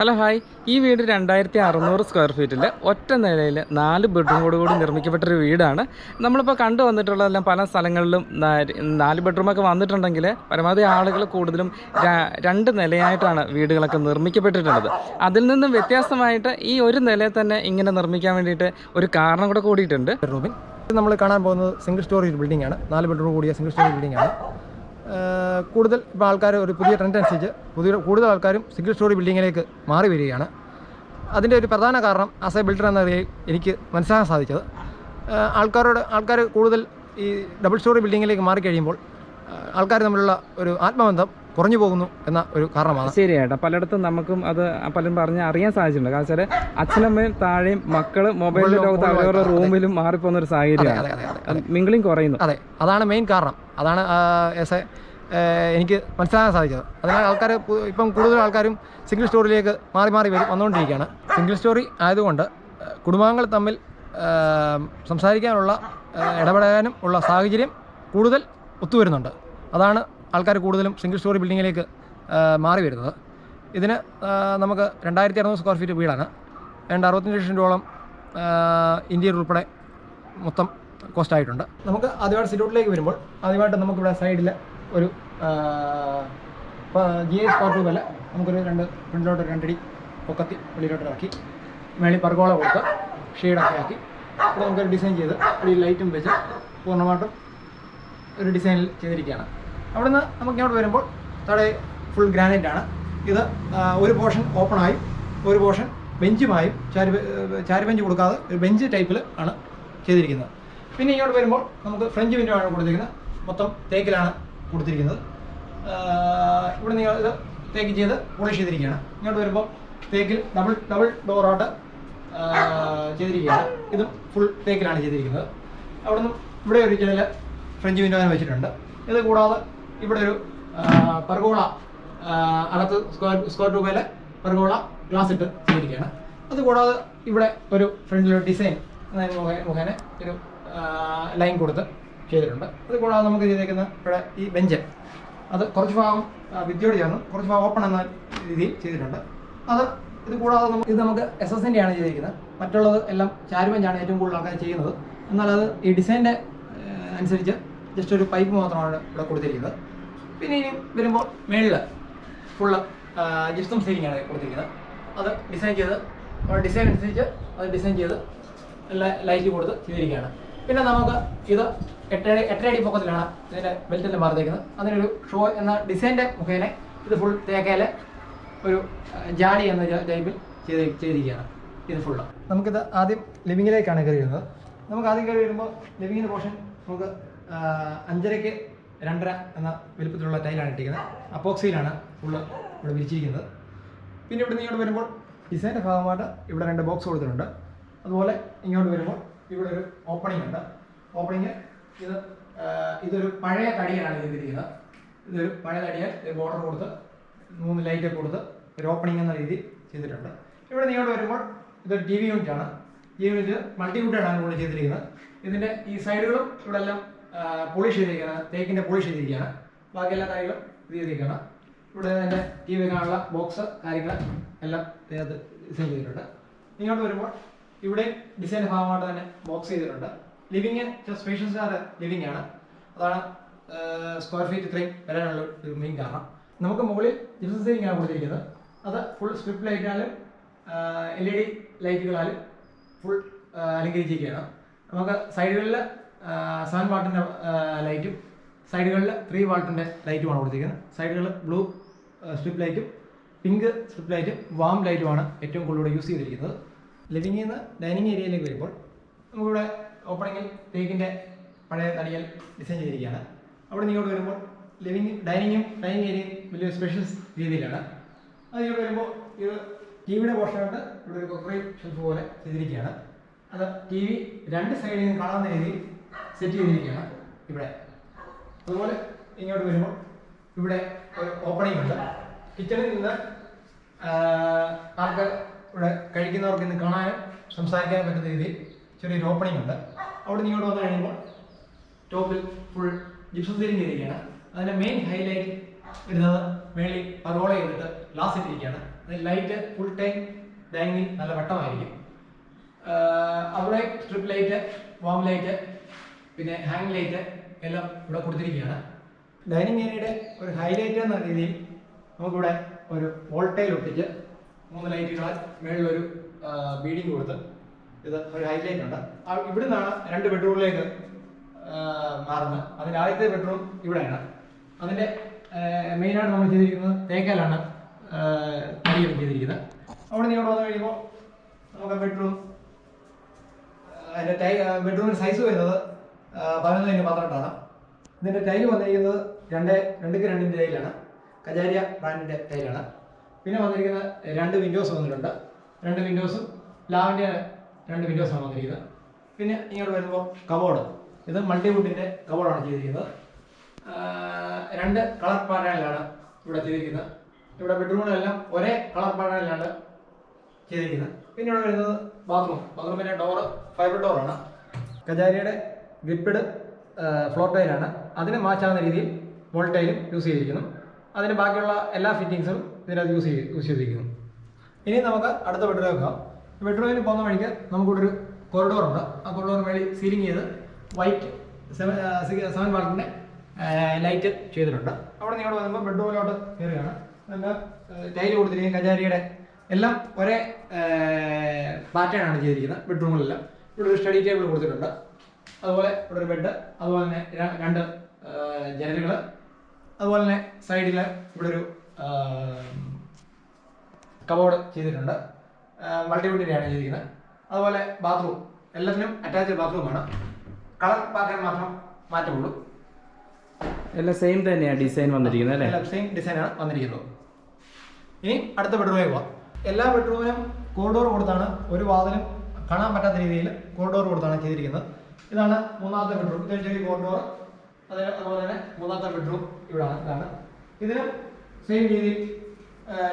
Hello hi. ഈ വീട് രണ്ടായിരത്തി അറുന്നൂറ് സ്ക്വയർ ഫീറ്റിൽ ഒറ്റ നിലയിൽ നാല് ബെഡ്റൂമോട് കൂടി നിർമ്മിക്കപ്പെട്ടൊരു വീടാണ്. നമ്മളിപ്പോൾ കണ്ടു വന്നിട്ടുള്ളതെല്ലാം പല സ്ഥലങ്ങളിലും നാല് ബെഡ്റൂമൊക്കെ വന്നിട്ടുണ്ടെങ്കിൽ പരമാവധി ആളുകൾ കൂടുതലും രണ്ട് നിലയായിട്ടാണ് വീടുകളൊക്കെ നിർമ്മിക്കപ്പെട്ടിട്ടുള്ളത്. അതിൽ നിന്നും വ്യത്യാസമായിട്ട് ഈ ഒരു നിലയിൽ തന്നെ ഇങ്ങനെ നിർമ്മിക്കാൻ വേണ്ടിയിട്ട് ഒരു കാരണം കൂടെ കൂടിയിട്ടുണ്ട്. നമ്മൾ കാണാൻ പോകുന്നത് സിംഗിൾ സ്റ്റോറി ബിൽഡിംഗ് ആണ്. നാല് ബെഡ്റൂം കൂടിയ സിംഗിൾ സ്റ്റോറി ബിൽഡിംഗ് ആണ്. കൂടുതൽ ഇപ്പോൾ ആൾക്കാർ ഒരു പുതിയ ട്രെൻഡ് അനുസരിച്ച് പുതിയ കൂടുതൽ ആൾക്കാരും സിംഗിൾ സ്റ്റോറി ബിൽഡിങ്ങിലേക്ക് മാറി വരികയാണ്. അതിന്റെ ഒരു പ്രധാന കാരണം ആസ് എ ബിൽഡർ എന്ന നിലയിൽ എനിക്ക് മനസ്സിലാക്കാൻ സാധിച്ചത്. ആൾക്കാരോട് ആൾക്കാർ കൂടുതൽ ഈ ഡബിൾ സ്റ്റോറി ബിൽഡിങ്ങിലേക്ക് മാറിക്കഴിയുമ്പോൾ ആൾക്കാർ തമ്മിലുള്ള ഒരു ആത്മബന്ധം കുറഞ്ഞു പോകുന്നു എന്ന ഒരു കാരണമാണ്. ശരിയായിട്ടാ. പലയിടത്തും നമുക്കും അത് പലരും പറഞ്ഞ് അറിയാൻ സാധിച്ചിട്ടുണ്ട്. കാരണം വെച്ചാൽ അച്ഛനമ്മയും താഴെയും മക്കൾ മൊബൈൽ ലോകത്ത് അവരവരുടെ റൂമിലും മാറിപ്പോകുന്ന ഒരു സാഹചര്യമാണ്. മിങ്കിളിങ് കുറയുന്നു. അതെ അതാണ് മെയിൻ കാരണം. അതാണ് എസ് എ എനിക്ക് മനസ്സിലാക്കാൻ സാധിച്ചത് അതിനാൽ ആൾക്കാർ ഇപ്പം കൂടുതൽ ആൾക്കാരും സിംഗിൾ സ്റ്റോറിയിലേക്ക് മാറി മാറി വരും വന്നുകൊണ്ടിരിക്കുകയാണ്. സിംഗിൾ സ്റ്റോറി ആയതുകൊണ്ട് കുടുംബാംഗങ്ങൾ തമ്മിൽ സംസാരിക്കാനുള്ള ഇടപെടാനും ഉള്ള സാഹചര്യം കൂടുതൽ ഒത്തുവരുന്നുണ്ട്. അതാണ് ആൾക്കാർ കൂടുതലും സിംഗിൾ സ്റ്റോറി ബിൽഡിങ്ങിലേക്ക് മാറി വരുന്നത്. ഇതിന് നമുക്ക് രണ്ടായിരത്തി അറുന്നൂറ് സ്ക്വയർ ഫീറ്റ് വീടാണ്. രണ്ട് അറുപത്തഞ്ച് ലക്ഷം രൂപയോളം ഇന്ത്യയിൽ ഉൾപ്പെടെ മൊത്തം കോസ്റ്റ് ആയിട്ടുണ്ട്. നമുക്ക് ആദ്യമായിട്ട് സിറ്റൗട്ടിലേക്ക് വരുമ്പോൾ ആദ്യമായിട്ട് നമുക്കിവിടെ സൈഡിൽ ഒരു ജി എസ് ട്യൂബ് വില നമുക്കൊരു രണ്ട് ഫ്രണ്ടിലോട്ട് രണ്ടടി പൊക്കത്തി വെളിയിലോട്ട് ഇറക്കി മേളിൽ പർഗോള കൊടുത്ത് ഷെയ്ഡൊക്കെ ആക്കി. അപ്പോൾ നമുക്കൊരു ഡിസൈൻ ചെയ്ത് ഒരു ലൈറ്റും വെച്ച് പൂർണമായിട്ടും ഒരു ഡിസൈനിൽ ചെയ്തിരിക്കുകയാണ്. അവിടുന്ന് നമുക്ക് ഇങ്ങോട്ട് വരുമ്പോൾ താഴെ ഫുൾ ഗ്രാനൈറ്റ് ആണ്. ഇത് ഒരു പോർഷൻ ഓപ്പണായും ഒരു പോർഷൻ ബെഞ്ചുമായും ചാരി ചാരി ബെഞ്ച് കൊടുക്കാതെ ഒരു ബെഞ്ച് ടൈപ്പിൽ ആണ് ചെയ്തിരിക്കുന്നത്. പിന്നെ ഇങ്ങോട്ട് വരുമ്പോൾ നമുക്ക് ഫ്രഞ്ച് വിൻഡോ ആണ് കൊടുത്തിരിക്കുന്നത്. മൊത്തം തേക്കിലാണ് കൊടുത്തിരിക്കുന്നത്. ഇവിടെ നിങ്ങൾ ഇത് തേക്ക് ചെയ്ത് പോളിഷ് ചെയ്തിരിക്കുകയാണ്. ഇങ്ങോട്ട് വരുമ്പോൾ തേക്കിൽ ഡബിൾ ഡബിൾ ഡോറായിട്ട് ചെയ്തിരിക്കുകയാണ്. ഇതും ഫുൾ തേക്കിലാണ് ചെയ്തിരിക്കുന്നത്. അവിടുന്ന് ഇവിടെ ഒരു ചില ഫ്രഞ്ച് വിൻഡോനെ വെച്ചിട്ടുണ്ട്. ഇത് കൂടാതെ ഇവിടെ ഒരു പെർഗോള അകത്ത് സ്ക്വയർ സ്ക്വയർ രൂപയിലെ പെർഗോള ഗ്ലാസ് ഇട്ട് ചെയ്തിരിക്കുകയാണ്. അതുകൂടാതെ ഇവിടെ ഒരു ഫ്രണ്ടിലൊരു ഡിസൈൻ മുഖേന ഒരു ലൈൻ കൊടുത്ത് ചെയ്തിട്ടുണ്ട്. അത് കൂടാതെ നമുക്ക് ചെയ്തേക്കുന്ന ഇവിടെ ഈ ബെഞ്ച് അത് കുറച്ച് ഭാഗം വിദ്യയോട് ചേർന്ന് കുറച്ച് ഭാഗം ഓപ്പൺ എന്ന രീതിയിൽ ചെയ്തിട്ടുണ്ട്. അത് ഇത് കൂടാതെ നമുക്ക് ഇത് നമുക്ക് എസ് എസിന്റെ ആണ് ചെയ്തിരിക്കുന്നത് മറ്റുള്ളത് എല്ലാം ചാരുബെഞ്ചാണ് ഏറ്റവും കൂടുതൽ ആൾക്കാർ ചെയ്യുന്നത്. എന്നാൽ അത് ഈ ഡിസൈന്റെ അനുസരിച്ച് ജസ്റ്റ് ഒരു പൈപ്പ് മാത്രമാണ് ഇവിടെ കൊടുത്തിരിക്കുന്നത്. പിന്നെ ഇനി വരുമ്പോൾ മേളിൽ ഫുള്ള് ജിപ്സം സീലിംഗ് കൊടുത്തിരിക്കുന്നത്. അത് ഡിസൈൻ ചെയ്ത് ഡിസൈൻ അനുസരിച്ച് അത് ഡിസൈൻ ചെയ്ത് ലൈറ്റ് കൊടുത്ത് ചെയ്തിരിക്കുകയാണ്. പിന്നെ നമുക്ക് ഇത് എട്ടടി എട്ടടി പൊക്കത്തിലാണ് ഇതിന്റെ ബെൽറ്റിൽ മാറിയിരിക്കുന്നത് അതിനൊരു ഷോ എന്ന ഡിസൈന്റെ മുഖേന ഇത് ഫുൾ തേക്കയിലെ ഒരു ജാടി എന്ന ടൈപ്പിൽ ചെയ്ത് ചെയ്തിരിക്കുകയാണ്. ഇത് ഫുള്ള് നമുക്കിത് ആദ്യം ലിവിങ്ങിലേക്കാണ് കയറി വരുന്നത് നമുക്ക് ആദ്യം കയറി വരുമ്പോൾ ലിവിങ്ങിന്റെ പോർഷൻ നമുക്ക് അഞ്ചരയ്ക്ക് രണ്ടര എന്ന വലുപ്പത്തിലുള്ള ടൈലാണ് ഇട്ടിരിക്കുന്നത്. അപ്പോക്സിയിലാണ് ഫുള്ള് ഇവിടെ വിരിച്ചിരിക്കുന്നത്. പിന്നെ ഇവിടെ ഇങ്ങോട്ട് വരുമ്പോൾ ഡിസൈന്റെ ഭാഗമായിട്ട് ഇവിടെ രണ്ട് ബോക്സ് കൊടുത്തിട്ടുണ്ട്. അതുപോലെ ഇങ്ങോട്ട് വരുമ്പോൾ ഇവിടെ ഒരു ഓപ്പണിംഗ് ഉണ്ട്. ഓപ്പണിംഗ് ഇത് ഇതൊരു പഴയ തടിയാണ് ചെയ്തിരിക്കുന്നത്. ഇതൊരു പഴയ തടിയാൽ ബോർഡർ കൊടുത്ത് മൂന്ന് ലൈറ്റ് കൊടുത്ത് ഒരു ഓപ്പണിംഗ് എന്ന രീതിയിൽ ചെയ്തിട്ടുണ്ട്. ഇവിടെ നിങ്ങൾ വരുമ്പോൾ ഇതൊരു ടി വി യൂണിറ്റ് ആണ്. ഈ യൂണിറ്റ് മൾട്ടിവുഡാണ് നമ്മൾ ചെയ്തിരിക്കുന്നത്. ഇതിന്റെ ഈ സൈഡുകളും ഇവിടെ എല്ലാം പോളിഷ് ചെയ്തിരിക്കുകയാണ്. തേക്കിന്റെ പോളിഷ് ചെയ്തിരിക്കുകയാണ്. ബാക്കി എല്ലാ കാര്യങ്ങളും ഇത് ചെയ്തിരിക്കുകയാണ്. ഇവിടെ തന്നെ ടി വി കാണാനുള്ള ബോക്സ് കാര്യങ്ങൾ എല്ലാം ഡിസൈൻ ചെയ്തിട്ടുണ്ട്. ഇങ്ങോട്ട് വരുമ്പോൾ ഇവിടെ ഡിസൈൻ ഭാഗമായിട്ട് തന്നെ ബോക്സ് ചെയ്തിട്ടുണ്ട്. ലിവിങ് സ്പേഷ്യസ് ആയ ലിവിങ് ആണ്. അതാണ് സ്ക്വയർ ഫീറ്റ് ഇത്രയും വരാനുള്ള മെയിൻ കാരണം. നമുക്ക് മുകളിൽ ജിപ്സം സീലിംഗ് ആണ് കൊടുത്തിരിക്കുന്നത്. അത് ഫുൾ സ്ട്രിപ്പ് ലൈറ്റിനാലും എൽ ഇ ഡി ലൈറ്റുകളാലും ഫുൾ അലങ്കരിച്ചിരിക്കുകയാണ്. നമുക്ക് സൈഡുകളിൽ സെവൻ വാട്ടിന്റെ ലൈറ്റും സൈഡുകളിൽ ത്രീ വാട്ടിന്റെ ലൈറ്റുമാണ് കൊടുത്തിരിക്കുന്നത്. സൈഡുകളിൽ ബ്ലൂ സ്ട്രിപ്പ് ലൈറ്റും പിങ്ക് സ്ട്രിപ്പ് ലൈറ്റും വാം ലൈറ്റുമാണ് ഏറ്റവും കൂടുതൽ യൂസ് ചെയ്തിരിക്കുന്നത്. ലിവിങ്ങിൽ നിന്ന് ഡൈനിങ് ഏരിയയിലേക്ക് വരുമ്പോൾ നമുക്കിവിടെ ഓപ്പണിങ്ങിൽ തേക്കിന്റെ പഴയ തടിയൽ ഡിസൈൻ ചെയ്തിരിക്കുകയാണ്. അവിടെ ഇങ്ങോട്ട് വരുമ്പോൾ ലിവിങ് ഡൈനിങ്ങും ഡൈനിങ് ഏരിയയും വലിയ സ്പെഷ്യൽ രീതിയിലാണ്. അത് ഇങ്ങോട്ട് വരുമ്പോൾ ഇത് ടി വിയുടെ പോർഷനായിട്ട് ഇവിടെ ഒരു കൊക്കറി ഷെൽഫ് പോലെ ചെയ്തിരിക്കുകയാണ്. അത് ടി വി രണ്ട് സൈഡിൽ നിന്ന് കാണാവുന്ന രീതിയിൽ സെറ്റ് ചെയ്തിരിക്കുകയാണ് ഇവിടെ. അതുപോലെ ഇങ്ങോട്ട് വരുമ്പോൾ ഇവിടെ ഒരു ഓപ്പണിംഗ് ഉണ്ട്. കിച്ചണിൽ നിന്ന് ആർക്ക് ഇവിടെ കഴിക്കുന്നവർക്ക് ഇന്ന് കാണാനും സംസാരിക്കാനും പറ്റുന്ന രീതിയിൽ ചെറിയൊരു ഓപ്പണിംഗ് ഉണ്ട്. അവിടെ നിങ്ങൾ വന്നു കഴിയുമ്പോൾ ടോപ്പിൽ ഫുൾ ജിപ്സം സീലിംഗ് ഇരിക്കുകയാണ്. അതിന്റെ മെയിൻ ഹൈലൈറ്റ് വരുന്നത് മേളിൽ പരോള ചെയ്തിട്ട് ഗ്ലാസ് ഇട്ടിരിക്കുകയാണ്. ലൈറ്റ് ഫുൾ ടൈം ഡൈനിങ് നല്ല വെട്ടമായിരിക്കും. അവിടെ സ്ട്രിപ്പ് ലൈറ്റ് വാം ലൈറ്റ് പിന്നെ ഹാങ് ലൈറ്റ് എല്ലാം ഇവിടെ കൊടുത്തിരിക്കുകയാണ്. ഡൈനിങ് ഏരിയയുടെ ഒരു ഹൈലൈറ്റ് എന്ന രീതിയിൽ നമുക്കിവിടെ ഒരു വോൾട്ടേജ് ഒട്ടിച്ച് മൂന്ന് ലൈറ്റുകളാൽ മേളിലൊരു ബീഡിങ് കൊടുത്ത് ഇത് ഒരു ഹൈലൈറ്റ് ഉണ്ട്. ഇവിടെ നിന്നാണ് രണ്ട് ബെഡ്റൂമിലേക്ക് മാറുന്നത്. അതിന്റെ ആദ്യത്തെ ബെഡ്റൂം ഇവിടെയാണ്. അതിന്റെ മെയിനായിട്ട് നമ്മൾ ചെയ്തിരിക്കുന്നത് തേക്കാലാണ് പണിയും ചെയ്തിരിക്കുന്നത്. അവിടെ നിന്ന് ഇവിടെ വന്നു കഴിയുമ്പോൾ നമുക്ക് ബെഡ്റൂം അതിന്റെ ടൈ ബെഡ്റൂമിന്റെ സൈസ് വരുന്നത് പതിനൊന്നിന് പന്ത്രണ്ടാണ് ഇതിന്റെ ടൈൽ വന്നിരിക്കുന്നത് രണ്ട് രണ്ടുക്ക് രണ്ടിന്റെ ടൈലാണ് കജാരിയ ബ്രാൻഡിന്റെ ടൈലാണ് പിന്നെ വന്നിരിക്കുന്ന രണ്ട് വിൻഡോസ് വന്നിട്ടുണ്ട്. രണ്ട് വിൻഡോസും ലാവിന്റെ രണ്ട് വിൻഡോസാണ് വന്നിരിക്കുന്നത്. പിന്നെ ഇങ്ങോട്ട് വരുമ്പോൾ കബോർഡ് ഇത് മൾട്ടിവുഡിന്റെ കബോർഡാണ് ചെയ്തിരിക്കുന്നത്. രണ്ട് കളർ പാനലാണ് ഇവിടെ ചെയ്തിരിക്കുന്നത്. ഇവിടെ ബെഡ്റൂമിലെല്ലാം ഒരേ കളർ പാറ്റേണിലാണ് ചെയ്തിരിക്കുന്നത്. പിന്നെ ഇവിടെ വരുന്നത് ബാത്റൂം ബാത്റൂമിന്റെ ഡോറ് ഫൈബർ ഡോറാണ് കജാരിയുടെ ഗ്രിപ്പിഡ് ഫ്ലോർ ടൈലാണ് അതിന് മാച്ചാവുന്ന രീതിയിൽ വോൾട്ടൈലും യൂസ് ചെയ്തിരിക്കുന്നു. അതിന് ബാക്കിയുള്ള എല്ലാ ഫിറ്റിങ്സും ഇതിനകത്ത് യൂസ് ചെയ്ത് യൂസ് ചെയ്തിരിക്കുന്നു. ഇനി നമുക്ക് അടുത്ത ബെഡ്റൂം വെക്കാം ബെഡ്റൂമിൽ പോകുന്ന വഴിക്ക് നമുക്കിവിടെ ഒരു കോറിഡോർ ഉണ്ട്. ആ കോറിഡോർ വഴി സീലിംഗ് ചെയ്ത് വൈറ്റ് സെവൻ സെവൻ ലൈറ്റ് ചെയ്തിട്ടുണ്ട്. അവിടെ നിങ്ങൾ വരുമ്പോൾ ബെഡ്റൂമിലോട്ട് കയറുകയാണ് നല്ല ടൈൽ കൊടുത്തിരിക്കുന്ന കജാരിയുടെ എല്ലാം ഒരേ പാറ്റേൺ ആണ് ചെയ്തിരിക്കുന്നത്. ബെഡ്റൂമിലെല്ലാം ഇവിടെ ഒരു സ്റ്റഡി ടേബിൾ കൊടുത്തിട്ടുണ്ട്. അതുപോലെ ഇവിടെ ഒരു ബെഡ് അതുപോലെ തന്നെ രണ്ട് ജനലുകൾ അതുപോലെ തന്നെ സൈഡിൽ ഇവിടെ ഒരു കബോർഡ് ചെയ്തിട്ടുണ്ട്. മൾട്ടിവുഡിന്റെയാണ് ചെയ്തിരിക്കുന്നത്. അതുപോലെ ബാത്റൂം എല്ലാത്തിനും അറ്റാച്ച്ഡ് ബാത്റൂമാണ് കളർ പാറ്റേൺ മാത്രം മാറ്റമുള്ളൂ. എല്ലാം സെയിം തന്നെയാണ് ഡിസൈൻ വന്നിരിക്കുന്നത് അല്ലേ? എല്ലാം സെയിം ഡിസൈനാണ് വന്നിരിക്കുന്നത്. ഇനി അടുത്ത ബെഡ്റൂമിലേക്ക് പോവാം. എല്ലാ ബെഡ്റൂമിനും കോറിഡോർ കൊടുത്താണ് ഒരു വാതിലും കാണാൻ പറ്റാത്ത രീതിയിൽ കോറിഡോർ കൊടുത്താണ് ചെയ്തിരിക്കുന്നത്. ഇതാണ് മൂന്നാമത്തെ ബെഡ്റൂം ഇതൊരു ചെറിയ കോറിഡോർ അത് അതുപോലെ തന്നെ മൂന്നാമത്തെ ബെഡ്റൂം ഇവിടാണ്. ഇതാണ്. ഇതിനും സെയിം രീതിയിൽ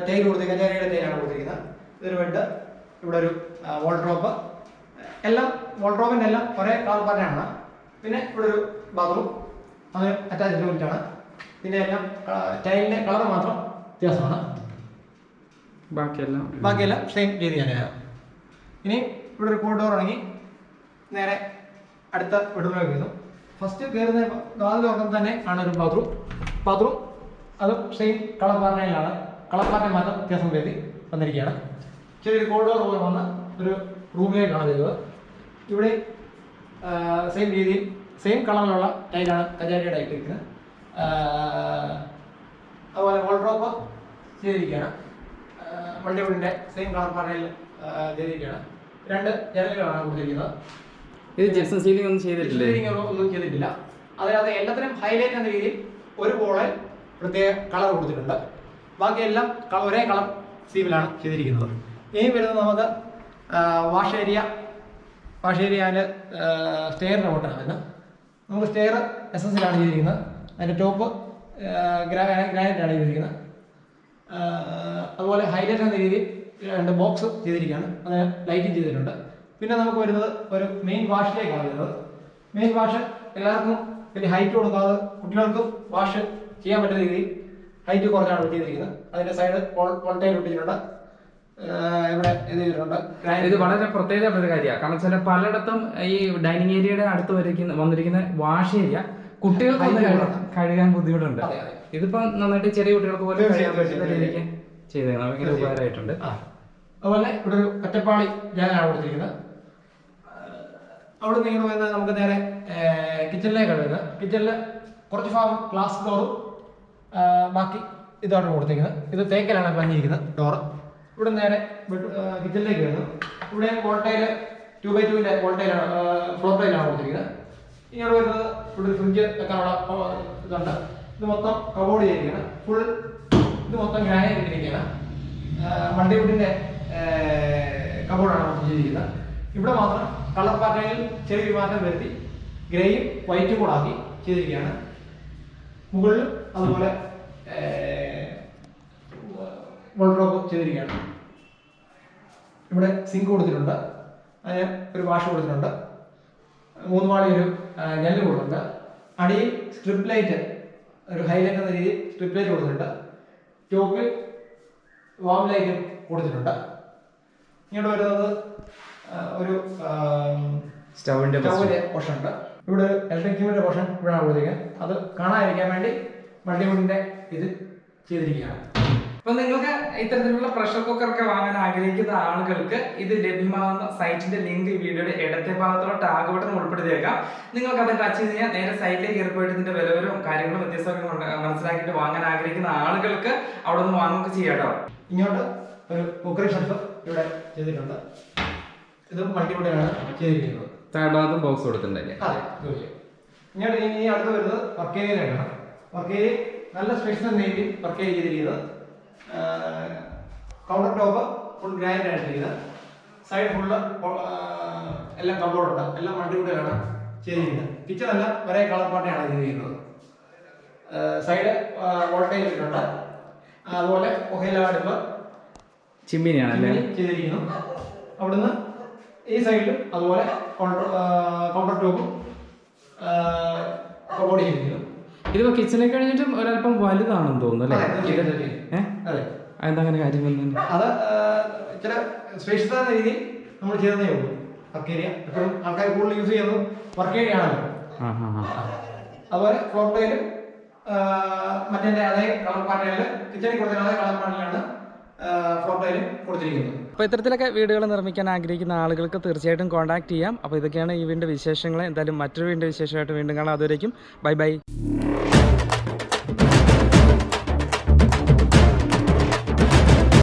ടൈൽ കൊടുത്ത് കല്യാണിയുടെ ടൈലാണ് കൊടുത്തിരിക്കുന്നത്. ഇതൊരു ബെഡ് ഇവിടെ ഒരു വോൾഡ്രോപ്പ് എല്ലാം വോൾഡ്രോപ്പിന്റെ എല്ലാം ഒരേ കളർ പാറ്റേണാണ് പിന്നെ ഇവിടെ ഒരു ബാത്റൂം അത് അറ്റാച്ച്ഡ് ആണ്. പിന്നെ എല്ലാം ടൈലിന്റെ കളർ മാത്രം വ്യത്യാസമാണ്. ബാക്കിയെല്ലാം. ബാക്കിയെല്ലാം സെയിം രീതി തന്നെയാണ്. ഇനി ഇവിടെ ഒരു കോറിഡോർ ഇറങ്ങി നേരെ അടുത്ത ബെഡ്റൂമിലേക്ക് വരുന്നു. ഫസ്റ്റ് കയറുന്ന വാതിൽ തുറക്കുമ്പോൾ തന്നെ ആണ് ഒരു ബാത്റൂം ബാത്റൂം അതും സെയിം കളർ പാറ്റേണിലാണ് കളർ പാറ്റേൺ മാത്രം വ്യത്യാസം വരുത്തി. വന്നിരിക്കുകയാണ്. ചെറിയൊരു കോറിഡോർ പോലെ വന്ന ഒരു റൂമിലേക്കാണ് വരുന്നത്. ഇവിടെ സെയിം രീതിയിൽ സെയിം കളറിലുള്ള ടൈലാണ് കജാരിയുടെ ഇട്ടിരിക്കുന്നത് അതുപോലെ വോൾഡ്രോപ്പ് ചെയ്തിരിക്കുകയാണ്. മൾട്ടിവുഡിന്റെ സെയിം കളർ പാനലിൽ ചെയ്തിരിക്കുകയാണ്. രണ്ട് ജനലുകളാണ് കൊടുത്തിരിക്കുന്നത്. ഇത് ജിപ്സം സീലിംഗ് ഒന്നും ചെയ്തിട്ടില്ല? സീലിംഗ് ഒന്നും- ചെയ്തിട്ടില്ല. അതിനകത്ത് എല്ലാത്തിനും ഹൈലൈറ്റ് എന്ന രീതിയിൽ ഒരു ബോളിൽ പ്രത്യേക കളർ കൊടുത്തിട്ടുണ്ട്. ബാക്കിയെല്ലാം ഒരേ കളർ സീമിലാണ് ചെയ്തിരിക്കുന്നത്. ഇനി വരുന്നത് നമുക്ക് വാഷ് ഏരിയ വാഷ് ഏരിയയിൽ സ്റ്റെയറിന്റെ ഓട്ടാണ് വരുന്നത് നമുക്ക് സ്റ്റെയർ എസ് എസ് ആണ് ചെയ്തിരിക്കുന്നത്. അതിന്റെ ടോപ്പ് ഗ്രാനൈറ്റ് ആണ് ചെയ്തിരിക്കുന്നത്. അതുപോലെ ഹൈലൈറ്റ് എന്ന രീതിയിൽ രണ്ട് ബോക്സ് ചെയ്തിരിക്കുകയാണ്. അത് ലൈറ്റിംഗ് ചെയ്തിട്ടുണ്ട്. പിന്നെ നമുക്ക് വരുന്നത് ഒരു മെയിൻ വാഷിലേക്കാണ് വരുന്നത്. മെയിൻ വാഷ് എല്ലാവർക്കും വലിയ ഹൈറ്റ് കൊടുക്കാതെ കുട്ടികൾക്കും വാഷ് ചെയ്യാൻ പറ്റുന്ന രീതിയിൽ ഹൈറ്റ് കുറച്ചാണ് ചെയ്തിരിക്കുന്നത്. അതിന്റെ സൈഡ് വോൾട്ടേജ് ഒട്ടിച്ചിട്ടുണ്ട് ആഹ് ഇവിടെ ഇത് ചെയ്തിട്ടുണ്ട്. ഇത് വളരെ പ്രത്യേകപ്പെട്ട ഒരു കാര്യമാണ് കാരണം വെച്ചാൽ പലയിടത്തും ഈ ഡൈനിങ് ഏരിയയുടെ അടുത്ത് വരയ്ക്കുന്ന വന്നിരിക്കുന്ന വാഷ് ഏരിയ കുട്ടികൾക്ക്. കഴുകാൻ ബുദ്ധിമുട്ടുണ്ട്. ഇതിപ്പോ നന്നായിട്ട് ചെറിയ കുട്ടികൾക്ക് പോലും കഴുകാൻ തീർച്ചയായും, പറ്റുന്ന തീർച്ചയായും. രീതിക്ക് ചെയ്തേക്കണം. ഭയങ്കര ഉപകാരമായിട്ടുണ്ട്. അതുപോലെ ഇവിടെ ഒരു ഒറ്റപ്പാളി ഞാനാണ് കൊടുത്തിരിക്കുന്നത്. അവിടെ നിങ്ങൾ വരുന്നത് നമുക്ക് നേരെ കിച്ചണിലേക്ക് വരുന്നത്. കിച്ചണിൽ കുറച്ച് ഭാഗം ഗ്ലാസ് ഡോറും ബാക്കി ഇതാണ് കൊടുത്തിരിക്കുന്നത് ഇത് തേക്കലാണ് പഞ്ഞിരിക്കുന്നത് ഡോറ് ഇവിടെ നേരെ കിച്ചണിലേക്ക് വരുന്നു. ഇവിടെ വോൾട്ടൈൽ ടു ബൈ ടുവിന്റെ വോൾട്ടൈലാണ് ഫ്ലോർ ടൈലാണ് കൊടുത്തിരിക്കുന്നത്. ഇങ്ങനെ വരുന്നത് ഇവിടെ ഫ്രിഡ്ജ് വെക്കാനുള്ള ഇതുണ്ട്. ഇത് മൊത്തം കബോർഡ് ചെയ്തിരിക്കുകയാണ്. ഫുൾ ഇത് മൊത്തം ഗ്രാനൈറ്റ് ഇട്ടിരിക്കുകയാണ്. മൾട്ടിവുഡിന്റെ കബോർഡാണ് ചെയ്തിരിക്കുന്നത് ഇവിടെ മാത്രം കളർ പാറ്റേണിൽ ചെറിയൊരു മാറ്റം വരുത്തി ഗ്രേയും വൈറ്റും കൂടാക്കി ചെയ്തിരിക്കുകയാണ്. മുകളിൽ അതുപോലെ വോൾഡ്രോപ്പ് ചെയ്തിരിക്കുകയാണ്. ഇവിടെ സിങ്ക് കൊടുത്തിട്ടുണ്ട്. അതിന് ഒരു വാഷ് കൊടുത്തിട്ടുണ്ട്. മൂന്ന് പാളി ഒരു ജനൽ കൊടുത്തിട്ടുണ്ട്. അടിയിൽ സ്ട്രിപ്പ് ലൈറ്റ് ഒരു ഹൈലൈറ്റ് എന്ന രീതിയിൽ സ്ട്രിപ്പ് ലൈറ്റ് കൊടുത്തിട്ടുണ്ട്. ടോപ്പിൽ വാം ലൈറ്റ് കൊടുത്തിട്ടുണ്ട്. ഇങ്ങോട്ട് വരുന്നത് ഒരു സ്റ്റൗവിന്റെ സ്റ്റൗവിന്റെ പോർഷൻ ഉണ്ട്. ഇവിടെ ഇലക്ട്രിക് ക്യൂബിന്റെ പോർഷൻ ഇവിടെയാണ് കൊടുത്തിരിക്കുന്നത് അത് കാണാതിരിക്കാൻ വേണ്ടി മൾട്ടിവുഡിന്റെ ഇത് ചെയ്തിരിക്കുകയാണ്. അപ്പൊ നിങ്ങൾക്ക് ഇത്തരത്തിലുള്ള പ്രഷർ കുക്കർ ഒക്കെ വാങ്ങാൻ ആഗ്രഹിക്കുന്ന ആളുകൾക്ക് ഇത് ലഭ്യമാകുന്ന സൈറ്റിന്റെ ലിങ്ക് വീഡിയോയുടെ ഇടത്തെ ഭാഗത്തുള്ള ടാഗ് ബട്ടൺ ഉൾപ്പെടുത്തിയേക്കാം. നിങ്ങൾക്ക് അത് ടച്ച് ചെയ്ത് കഴിഞ്ഞാൽ നേരെ സൈറ്റിലേക്ക് ഏർപ്പെട്ട് പോയിട്ട് ഇതിന്റെ വിലവരും കാര്യങ്ങളും വ്യത്യസ്തമൊക്കെ മനസ്സിലാക്കിയിട്ട് വാങ്ങാൻ ആഗ്രഹിക്കുന്ന ആളുകൾക്ക് അവിടെ നിന്ന് വാങ്ങുക ചെയ്യാട്ടോ ഇങ്ങോട്ട് ഒരു കുക്കറി ഷെൽഫ് ഇവിടെ ചെയ്തിട്ടുണ്ട്. ഇത് മൾട്ടിവുഡിലാണ് ചെയ്തിരിക്കുന്നത്. താഴ്ഭാഗത്തും ബോക്സ് കൊടുത്തിട്ടുണ്ടല്ലേ അതെ ഇങ്ങോട്ട് ഇനി അടുത്ത് വരുന്നത് വർക്ക് വർക്ക് നല്ല സ്പെഷ്യൽ നെയിമിൽ വർക്ക് ഏരിയ ചെയ്തിരിക്കുന്നത്. കൗണ്ടർ ടോപ്പ് ഫുൾ ഗ്രാൻഡ് ആയിട്ടിരിക്കുന്നത് സൈഡ് ഫുള്ള് എല്ലാം കമ്പോർഡ് ഉണ്ട് എല്ലാം മൾട്ടിവുഡിലാണ് ചെയ്തിരിക്കുന്നത്. കിച്ചൺ എല്ലാം ഒരേ കളർ പാട്ടയാണ് ചെയ്തിരിക്കുന്നത്. സൈഡ് വോൾട്ടേജ് ഇട്ടിട്ടുണ്ട് അതുപോലെ പുകയില അടുപ്പ് ചിമ്മിനിയാണല്ലേ ഇങ്ങനെ ചെയ്തിരിക്കുന്നു. അവിടുന്ന് ഈ സൈഡിലും അതുപോലെ കൗണ്ടർ കൗണ്ടർ ടോപ്പും കബോർഡ് ചെയ്തിരിക്കുന്നു. ഇതിപ്പോ കിച്ചനെ കഴിഞ്ഞിട്ടും ഒരല്പം വലുതാണെന്ന് തോന്നുന്നു അല്ലേ? അതെന്താ അങ്ങനെ കാര്യം വന്നു? അത് ചില സ്പേഷ്യസ് എന്ന രീതിയിൽ നമ്മൾ ചെയ്തതേ ഉള്ളൂ. വർക്ക് ഏരിയ എപ്പോഴും ആൾക്കാർ കൂടുതൽ യൂസ് ചെയ്യുന്നത് വർക്ക് ഏരിയ ആണല്ലോ. അതുപോലെ ഫ്ലോർ മറ്റേ അതേ കളർ പാറ്റേണിൽ കിച്ചണിൽ കൊടുത്ത അതേ കളർ പാറ്റേണിലാണ് ഫ്ലോർ കൊടുത്തിരിക്കുന്നത്. അപ്പോൾ ഇത്തരത്തിലൊക്കെ വീടുകൾ നിർമ്മിക്കാൻ ആഗ്രഹിക്കുന്ന ആളുകൾക്ക് തീർച്ചയായിട്ടും കോൺടാക്ട് ചെയ്യാം. അപ്പോൾ ഇതൊക്കെയാണ് ഈ വീടിന്റെ വിശേഷങ്ങൾ എന്തായാലും മറ്റൊരു വീടിന്റെ വിശേഷമായിട്ട് വീണ്ടും കാണാം. അതുവരേക്കും. Bye bye.